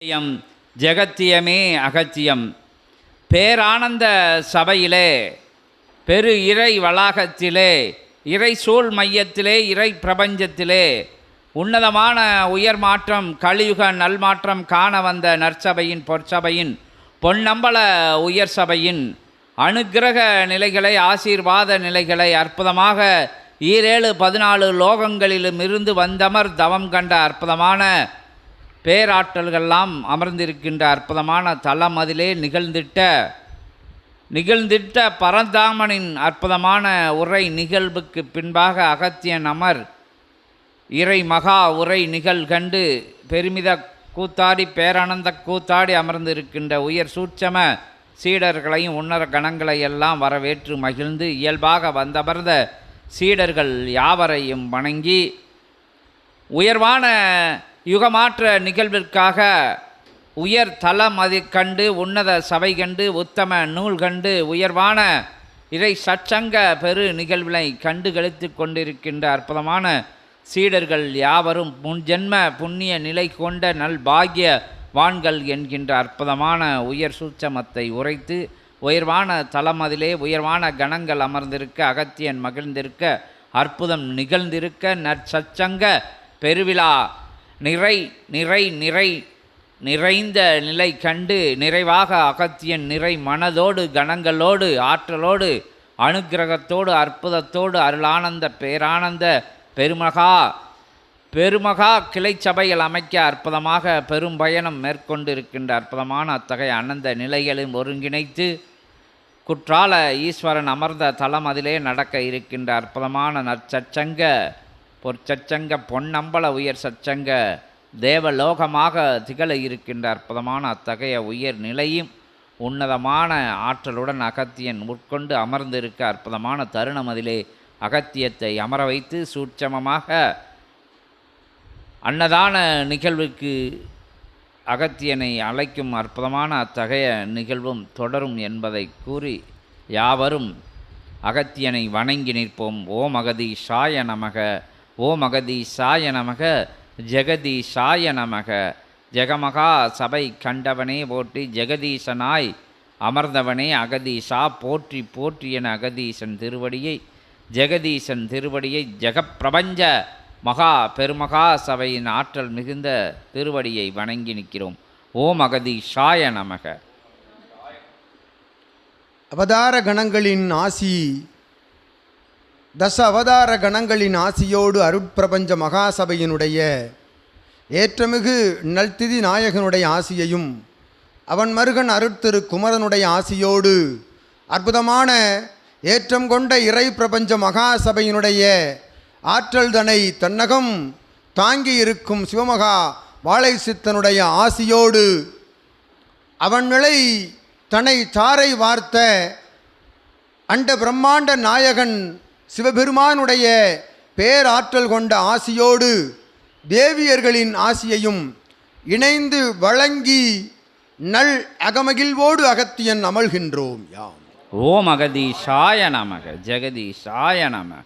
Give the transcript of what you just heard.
அகத்தியம் ஜெகத்தியமே அகத்தியம். பேரானந்த சபையிலே பெரு இறை வளாகத்திலே இறை சூழ் மையத்திலே இறை பிரபஞ்சத்திலே உன்னதமான உயர் மாற்றம் கலியுக நல்மாற்றம் காண வந்த நற்சபையின் பொற்சபையின் பொன்னம்பல உயர் சபையின் அனுக்கிரக நிலைகளை ஆசீர்வாத நிலைகளை அற்புதமாக ஈரேழு பதினாலு லோகங்களிலும் இருந்து வந்தமர் தவம் கண்ட அற்புதமான பேராற்றல்கள்லாம் அமர்ந்திருக்கின்ற அற்புதமான தலம் அதிலே நிகழ்ந்திட்ட நிகழ்ந்திட்ட பரந்தாமனின் அற்புதமான உரை நிகழ்வுக்கு பின்பாக அகத்தியன் அமர் இறை மகா உரை நிகழ் கண்டு பெருமித கூத்தாடி பேரானந்த கூத்தாடி அமர்ந்திருக்கின்ற உயர் சூட்சம சீடர்களையும் உன்னர கணங்களை எல்லாம் வரவேற்று மகிழ்ந்து இயல்பாக வந்தமர்ந்த சீடர்கள் யாவரையும் வணங்கி உயர்வான யுகமாற்ற நிகழ்விற்காக உயர் தலம் அது கண்டு உன்னத சபை கண்டு உத்தம நூல் கண்டு உயர்வான இறை சச்சங்க பெரு நிகழ்வினை கண்டு கழித்து கொண்டிருக்கின்ற அற்புதமான சீடர்கள் யாவரும் முன்ஜென்ம புண்ணிய நிலை கொண்ட நல்பாகிய வான்கள் என்கின்ற அற்புதமான உயர் சூட்சமத்தை உரைத்து உயர்வான தலம் அதிலே உயர்வான கணங்கள் அமர்ந்திருக்க அகத்தியன் மகிழ்ந்திருக்க அற்புதம் நிகழ்ந்திருக்க நற்சச்சங்க பெருவிழா நிறை நிறை நிறை. நிறைந்த நிலை கண்டு நிறைவாக அகத்தியன் நிறை மனதோடு கணங்களோடு ஆற்றலோடு அனுக்கிரகத்தோடு அற்புதத்தோடு அருளானந்த பேரானந்த பெருமகா பெருமகா கிளை சபையில் அமைக்க அற்புதமாக பெரும் பயணம் மேற்கொண்டிருக்கின்ற அற்புதமான அத்தகைய அனந்த நிலைகளையும் ஒருங்கிணைத்து குற்றால ஈஸ்வரன் அமர்ந்த தலம் அதிலே நடக்க இருக்கின்ற அற்புதமான நற்சச்சங்க பொற்சச்சங்க பொன்னம்பல உயர் சச்சங்க தேவலோகமாக திகழ இருக்கின்ற அற்புதமான அத்தகைய உயர் நிலையும் உன்னதமான ஆற்றலுடன் அகத்தியன் உட்கொண்டு அமர்ந்திருக்க அற்புதமான தருணம் அதிலே அகத்தியத்தை அமர வைத்து சூட்சமமாக அன்னதான நிகழ்வுக்கு அகத்தியனை அழைக்கும் அற்புதமான அத்தகைய நிகழ்வும் தொடரும் என்பதை கூறி யாவரும் அகத்தியனை வணங்கி நிற்போம். ஓம் அகதி சாய நமக. ஓம் அகதி சாய நமக ஜெகதீஷாய சாய நமக. ஜெகமகா சபை கண்டவனே போற்றி ஜெகதீசனாய் அமர்ந்தவனே அகதீஷா போற்றி போற்றி என அகதீசன் திருவடியை ஜெகதீசன் திருவடியை ஜெகப்பிரபஞ்ச மகா பெருமகா சபையின் ஆற்றல் மிகுந்த திருவடியை வணங்கி நிற்கிறோம். ஓம் அகதீஷாய நமக. அவதார கணங்களின் ஆசி தச அவதார கணங்களின் ஆசியோடு அருட்பிரபஞ்ச மகாசபையினுடைய ஏற்றமிகு நல்திதி நாயகனுடைய ஆசியையும் அவன் மருகன் அருட்திரு குமரனுடைய ஆசியோடு அற்புதமான ஏற்றம் கொண்ட இறை பிரபஞ்ச மகாசபையினுடைய ஆற்றல் தனை தன்னகம் தாங்கி இருக்கும் சிவமகா வாழை சித்தனுடைய ஆசியோடு அவன் நிலை தன்னை சாரை வார்த்த அண்ட பிரம்மாண்ட நாயகன் சிவபெருமானுடைய பேராற்றல் கொண்ட ஆசியோடு தேவியர்களின் ஆசியையும் இணைந்து வழங்கி நல் அகமகிழ்வோடு அகத்தியன் அமல்கின்றோம் யாம். ஓம் அகதீஷாய நமக ஜெகதீஷாய நமக.